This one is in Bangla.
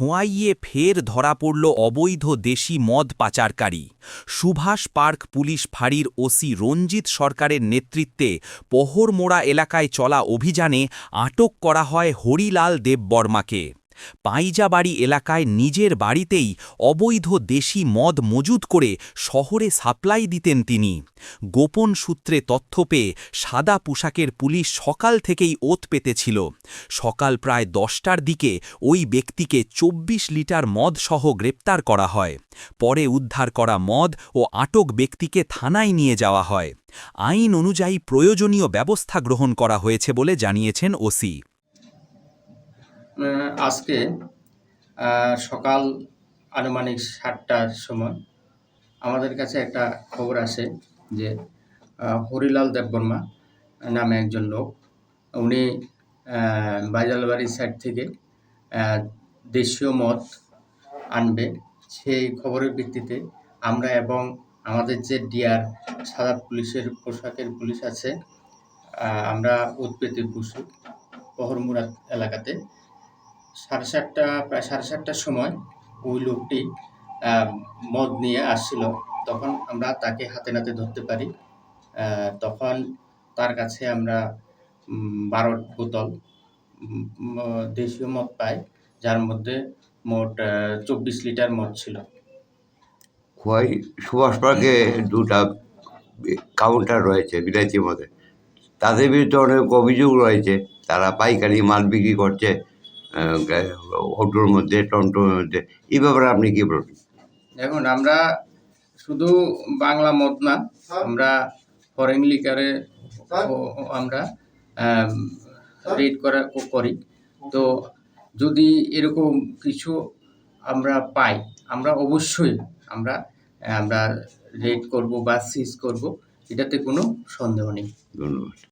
খোঁয়াইয়ে ফের ধরা পড়ল অবৈধ দেশি মদ পাচারকারী। সুভাষ পার্ক পুলিশ ফাঁড়ির ওসি রঞ্জিত সরকারের নেতৃত্বে পহরমোড়া এলাকায় চলা অভিযানে আটক করা হয় হরিলাল দেববর্মাকে। পাইজাবাড়ি এলাকায় নিজের বাড়িতেই অবৈধ দেশি মদ মজুত করে শহরে সাপ্লাই দিতেন তিনি। গোপন সূত্রে তথ্য পেয়ে সাদা পোশাকের পুলিশ সকাল থেকেই ওত পেতেছিল। সকাল প্রায় দশটার দিকে ওই ব্যক্তিকে ২৪ লিটার মদ সহ গ্রেপ্তার করা হয়। পরে উদ্ধার করা মদ ও আটক ব্যক্তিকে থানায় নিয়ে যাওয়া হয়। আইন অনুযায়ী প্রয়োজনীয় ব্যবস্থা গ্রহণ করা হয়েছে বলে জানিয়েছেন ওসি। আজকে সকাল আনুমানিক সাতটার সময় আমাদের কাছে একটা খবর আসে যে হরিলাল দেববর্মা নামে একজন লোক, উনি বাইজালবাড়ির সাইড থেকে দেশীয় মদ আনবে। সেই খবরের ভিত্তিতে আমরা এবং আমাদের যে ডিআর সাদা পুলিশের পোশাকের পুলিশ আছে আমরা উৎপেতে বসু পহরমুড়া এলাকাতে সাড়ে সাতটা, প্রায় সাড়ে সাতটার সময় ওই লোকটি মদ নিয়ে আসছিল। তখন আমরা তাকে হাতে নাতে ধরতে পারি। তখন তার কাছে আমরা বারো বোতল দেশীয় মদ পাই, যার মধ্যে মোট চব্বিশ লিটার মদ ছিল। খোয়াই সুভাষ পার্কে দুটা কাউন্টার রয়েছে বিলাতি মধ্যে তাদের বিরুদ্ধে অনেক অভিযোগ রয়েছে। তারা পাইকারি মাল বিক্রি করছে। অটোর মধ্যে টমটোর মধ্যে। এই ব্যাপারে আপনি কি বলবেন? দেখুন আমরা শুধু বাংলা মত না আমরা ফরেন লিকারে আমরা রেড করা করি। তো যদি এরকম কিছু আমরা পাই আমরা অবশ্যই আমরা আমরা রেড করব বা সিজ করব এটাতে কোনো সন্দেহ নেই। ধন্যবাদ।